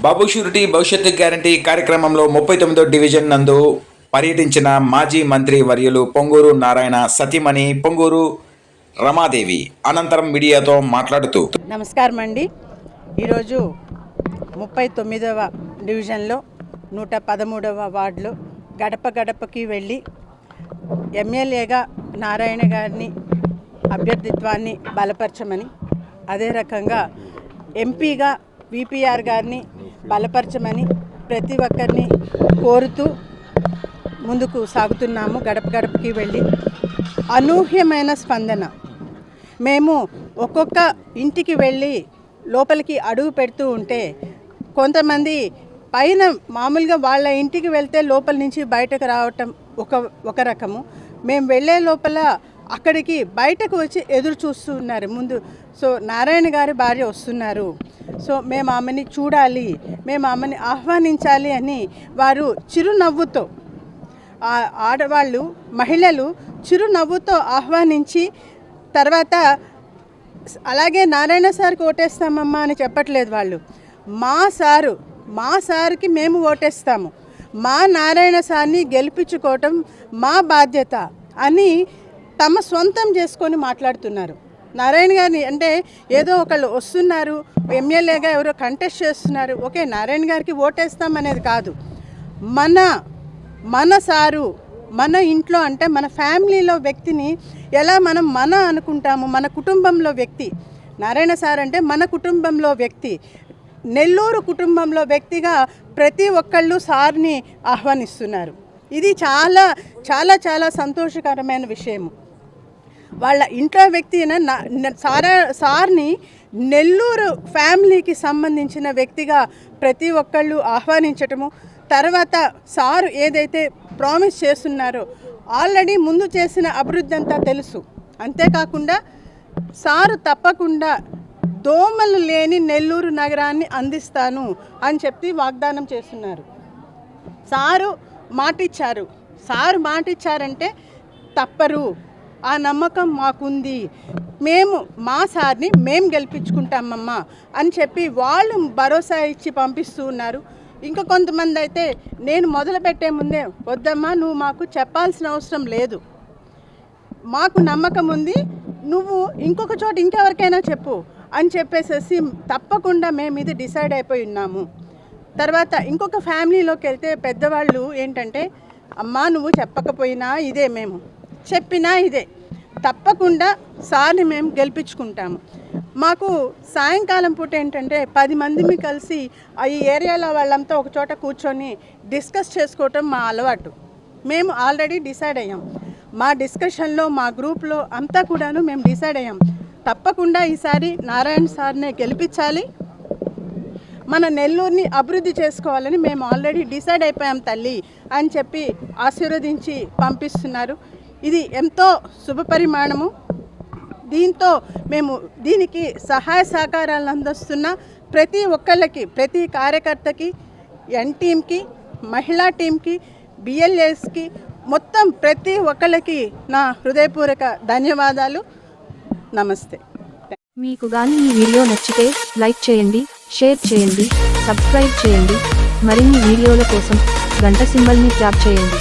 బాబు surety భవిష్యత్తు guarantee కార్యక్రమంలో ముప్పై తొమ్మిదో డివిజన్ నందు పర్యటించిన మాజీ మంత్రి వర్యులు పొంగూరు నారాయణ సతీమణి పొంగూరు రమాదేవి అనంతరం మీడియాతో మాట్లాడుతూ నమస్కారం అండి. ఈరోజు ముప్పై తొమ్మిదవ డివిజన్లో నూట పదమూడవ వార్డులో గడప గడపకి వెళ్ళి ఎమ్మెల్యేగా నారాయణ గారిని అభ్యర్థిత్వాన్ని బలపరచమని అదే రకంగా ఎంపీగా విపిఆర్ గారిని బలపరచమని ప్రతి ఒక్కరిని కోరుతూ ముందుకు సాగుతున్నాము గడప గడపకి వెళ్ళి. అనూహ్యమైన స్పందన. మేము ఒక్కొక్క ఇంటికి వెళ్ళి లోపలికి అడుగు పెడుతూ ఉంటే కొంతమంది పైన మామూలుగా వాళ్ళ ఇంటికి వెళ్తే లోపల నుంచి బయటకు రావటం ఒక ఒక రకము. మేము వెళ్ళే లోపల అక్కడికి బయటకు వచ్చి ఎదురు చూస్తున్నారు. ముందు సో నారాయణ గారి భార్య వస్తున్నారు. సో మేము ఆమెని చూడాలి మేము ఆమెని ఆహ్వానించాలి అని వారు చిరునవ్వుతో ఆడవాళ్ళు మహిళలు చిరునవ్వుతో ఆహ్వానించి తర్వాత అలాగే నారాయణ సార్కి ఓటేస్తామమ్మా అని చెప్పట్లేదు వాళ్ళు. మా సారు మా సార్కి మేము ఓటేస్తాము. మా నారాయణ సార్ని గెలిపించుకోవటం మా బాధ్యత అని తమ సొంతం చేసుకొని మాట్లాడుతున్నారు. నారాయణ గారిని అంటే ఏదో ఒకళ్ళు వస్తున్నారు ఎమ్మెల్యేగా ఎవరో కంటెస్ట్ చేస్తున్నారు. ఓకే నారాయణ గారికి ఓటేస్తాం అనేది కాదు. మన మన సారు మన ఇంట్లో అంటే మన ఫ్యామిలీలో వ్యక్తిని ఎలా మనం మన అనుకుంటాము మన కుటుంబంలో వ్యక్తి. నారాయణ సార్ అంటే మన కుటుంబంలో వ్యక్తి. నెల్లూరు కుటుంబంలో వ్యక్తిగా ప్రతి ఒక్కళ్ళు సార్ని ఆహ్వానిస్తున్నారు. ఇది చాలా చాలా చాలా సంతోషకరమైన విషయము. వాళ్ళ ఇంట్లో వ్యక్తి అయిన సారా సార్ని నెల్లూరు ఫ్యామిలీకి సంబంధించిన వ్యక్తిగా ప్రతి ఒక్కళ్ళు ఆహ్వానించటము తర్వాత సారు ఏదైతే ప్రామిస్ చేస్తున్నారో ఆల్రెడీ ముందు చేసిన అభివృద్ధి అంతా తెలుసు. అంతేకాకుండా సారు తప్పకుండా దోమలు లేని నెల్లూరు నగరాన్ని అందిస్తాను అని చెప్పి వాగ్దానం చేస్తున్నారు. సారు మాటిచ్చారు. సారు మాటిచ్చారంటే తప్పరు. ఆ నమ్మకం మాకుంది. మేము మా సార్ని మేము గెలిపించుకుంటామమ్మా అని చెప్పి వాళ్ళు భరోసా ఇచ్చి పంపిస్తూ ఉన్నారు. ఇంకా కొంతమంది అయితే నేను మొదలు పెట్టే ముందే వద్దమ్మా నువ్వు మాకు చెప్పాల్సిన అవసరం లేదు. మాకు నమ్మకం ఉంది. నువ్వు ఇంకొక చోట ఇంకెవరికైనా చెప్పు అని చెప్పేసేసి తప్పకుండా మేము ఇది డిసైడ్ అయిపోయి ఉన్నాము. తర్వాత ఇంకొక ఫ్యామిలీలోకి వెళ్తే పెద్దవాళ్ళు ఏంటంటే అమ్మా నువ్వు చెప్పకపోయినా ఇదే మేము. చెప్పినా ఇదే. తప్పకుండా సార్ని మేము గెలిపించుకుంటాము. మాకు సాయంకాలం పూట ఏంటంటే పది మందిని కలిసి ఆ ఈ ఏరియాలో వాళ్ళంతా ఒక చోట కూర్చొని డిస్కస్ చేసుకోవటం మా అలవాటు. మేము ఆల్రెడీ డిసైడ్ అయ్యాం. మా డిస్కషన్లో మా గ్రూప్లో అంతా కూడాను మేము డిసైడ్ అయ్యాం. తప్పకుండా ఈసారి నారాయణ సార్నే గెలిపించాలి. మన నెల్లూరుని అభివృద్ధి చేసుకోవాలని మేము ఆల్రెడీ డిసైడ్ అయిపోయాం తల్లి అని చెప్పి ఆశీర్వదించి పంపిస్తున్నారు. ఇది ఎంతో శుభపరిమాణము. దీంతో మేము దీనికి సహాయ సహకారాలను అందిస్తున్న ప్రతి ఒక్కళ్ళకి ప్రతి కార్యకర్తకి ఎన్ టీంకి మహిళా టీంకి బిఎల్ఎస్కి మొత్తం ప్రతి ఒక్కళ్ళకి నా హృదయపూర్వక ధన్యవాదాలు. నమస్తే. మీకు కానీ ఈ వీడియో నచ్చితే లైక్ చేయండి షేర్ చేయండి సబ్స్క్రైబ్ చేయండి. మరిన్ని వీడియోల కోసం గంట సింబల్ని ట్యాప్ చేయండి.